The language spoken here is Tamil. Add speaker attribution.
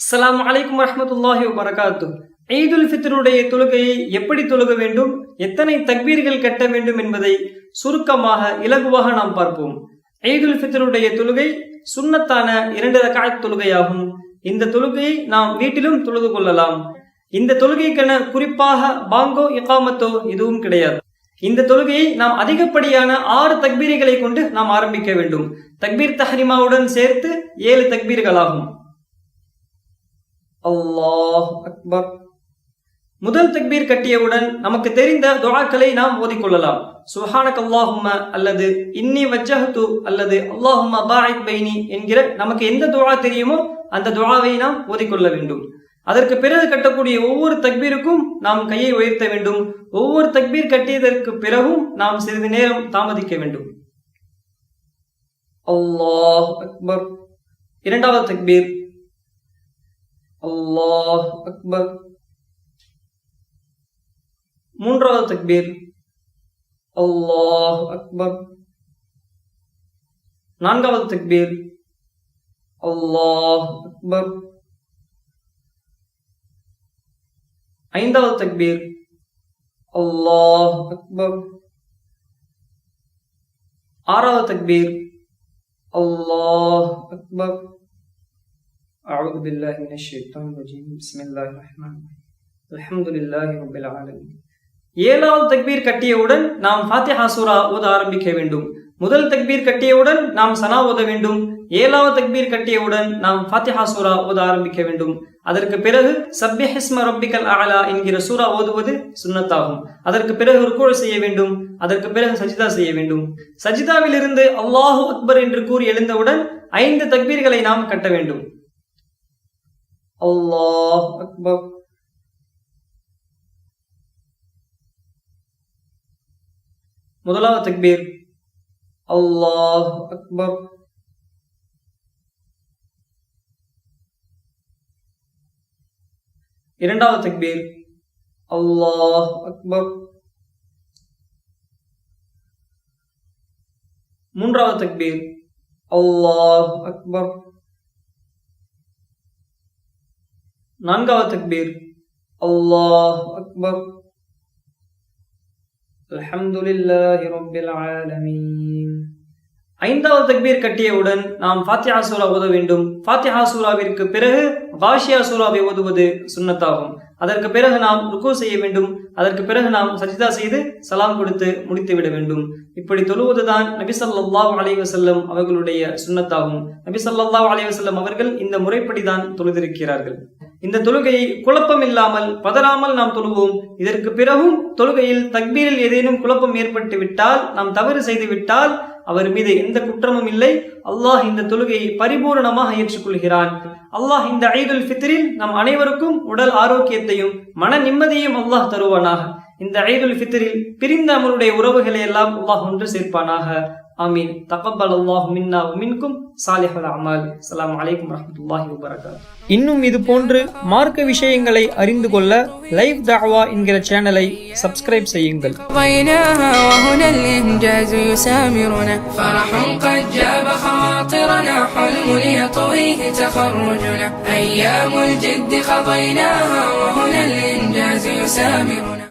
Speaker 1: அஸ்லாம் வலைக்கம் வரமத்துல்லாஹி வரகாத்து ஈத் உல் ஃபித்ருடைய தொழுகையை எப்படி தொழுக வேண்டும்? எத்தனை தக்பீர்கள் கட்ட வேண்டும் என்பதை சுருக்கமாக இலகுவாக நாம் பார்ப்போம். ஈதுல் ஃபித்ருடைய தொழுகை சுண்ணத்தான இரண்டு ரகாய் தொழுகையாகும். இந்த தொழுகையை நாம் வீட்டிலும் தொழுது கொள்ளலாம். இந்த தொழுகைக்கென குறிப்பாக பாங்கோ இகாமத்தோ எதுவும் கிடையாது. இந்த தொழுகையை நாம் அதிகப்படியான ஆறு தக்பீரிகளை கொண்டு நாம் ஆரம்பிக்க வேண்டும். தக்பீர் தஹரிமாவுடன் சேர்த்து ஏழு தக்பீர்களாகும். அல்லாஹ் அக்பர். முதல் தக்பீர் கட்டியவுடன் நமக்கு தெரிந்த துவாக்களை நாம் ஓதிக்கொள்ளலாம். சுஹானக் அல்லாஹும்ம அல்லது இன்னி வஜ்ஜஹத்து அல்லது அல்லாஹும்ம பாயித் பைனி என்கிற நமக்கு எந்த துவா தெரியுமோ அந்த துவாவை நாம் ஓதிக்கொள்ள வேண்டும். அதற்கு பிறகு கட்டக்கூடிய ஒவ்வொரு தக்பீருக்கும் நாம் கையை உயர்த்த வேண்டும். ஒவ்வொரு தக்பீர் கட்டியதற்கு பிறகும் நாம் சிறிது நேரம் தாமதிக்க வேண்டும். அல்லாஹ் அக்பர். இரண்டாவது தக்பீர். அல்லாஹ் அக்பர். மூன்றாவது தக்பீர். அல்லாஹ் அக்பர். நான்காவது தக்பீர். அல்லாஹ் அக்பர். ஐந்தாவது தக்பீர். அல்லாஹ் அக்பர். ஆறாவது தக்பீர். அல்லாஹ் அக்பர். أعوذ بالله من الشيطان الرجيم بسم الله الرحمن الرحيم الحمد لله رب العالمين ஏழாவது தக்பீர் கட்டியவுடன் நாம் ஃபாத்திஹா சூரா ஓத ஆரம்பிக்க வேண்டும் முதல் தக்பீர் கட்டியவுடன் நாம் சனா ஓத வேண்டும் ஏழாவது தக்பீர் கட்டியவுடன் நாம் ஃபாத்திஹா சூரா ஓத ஆரம்பிக்க வேண்டும் அதற்கு பிறகு சப்யஹிஸ்ம ரப்பிக்கல் அலா என்கிற சூரா ஓதுவது சுன்னத்தாகும் அதற்கு பிறகு ருக்குழ் செய்ய வேண்டும் அதற்கு பிறகு சஜிதா செய்ய வேண்டும் சஜிதாவில் இருந்து அல்லாஹு அக்பர் என்று கூறி எழுந்தவுடன் ஐந்து தக்பீர்களை நாம் கட்ட வேண்டும் அல்லாஹ் அக்பர் முதலாவது தக்பீர் அல்லாஹ் அக்பர் இரண்டாவது தக்பீர் அல்லாஹ் அக்பர் மூன்றாவது தக்பீர் அல்லாஹ் அக்பர் நான்காவது தக்பீர். அல்லாஹ் அக்பர். அல்ஹம்துலில்லாஹி ரப்பில் ஆலமீன். ஐந்தாவது தக்பீர் கட்டியவுடன் நாம் ஃபாத்தியா சூரா ஓத வேண்டும். ஃபாத்தியா சூராவிற்கு பிறகு வாஷியா சூராவை ஓதுவது சுன்னத்தாகும். அதற்கு பிறகு நாம் ருக்கு செய்ய வேண்டும். அதற்கு பிறகு நாம் சஜிதா செய்து சலாம் கொடுத்து முடித்து விட வேண்டும். இப்படி தொழுவதுதான் நபிசல்லாஹ் ஸல்லல்லாஹு அலைஹி அவர்களுடைய சுண்ணத்தாகும் நபிசல்லாஹ் ஸல்லல்லாஹு அலைஹி அவர்கள் இந்த முறைப்படிதான் தொழுதிருக்கிறார்கள். இந்த தொழுகையை குழப்பம் இல்லாமல் பதறாமல் நாம் தொழுவோம். இதற்கு பிறகும் தொழுகையில் தக்பீரில் ஏதேனும் குழப்பம் ஏற்பட்டு விட்டால் நாம் தவறு செய்து விட்டால் அவர் மீது எந்த குற்றமும் இல்லை. அல்லாஹ் இந்த தொழுகையை பரிபூரணமாக ஏற்றுக்கொள்கிறான். அல்லாஹ் இந்த ஐதுல் ஃபித்ரில் நம் அனைவருக்கும் உடல் ஆரோக்கியத்தையும் மன நிம்மதியையும் அல்லாஹ் தருவானாக. இந்த ஐதுல் ஃபித்ரில் பிரிந்த நம்மளுடைய உறவுகளை எல்லாம் அல்லாஹ் ஒன்று சேர்ப்பானாக. ஆமீன் தகப்பல் அல்லாஹ் மின்னா மின்கும் சாலிஹல் அமல் அஸ்ஸலாமு அலைக்கும் வரஹ்மத்துல்லாஹி வபரகாத்துஹு இன்னும் இது போன்று மார்க்க விஷயங்களை அறிந்து கொள்ள லைவ் தஅவா என்கிற சேனலை சப்ஸ்கிரைப் செய்யுங்கள்
Speaker 2: قضيناها وهنا الإنجاز يسامرنا فرح قد جاب خواطرنا حلم ليطويه تخرجنا أيام الجد قضيناها وهنا الإنجاز يسامرنا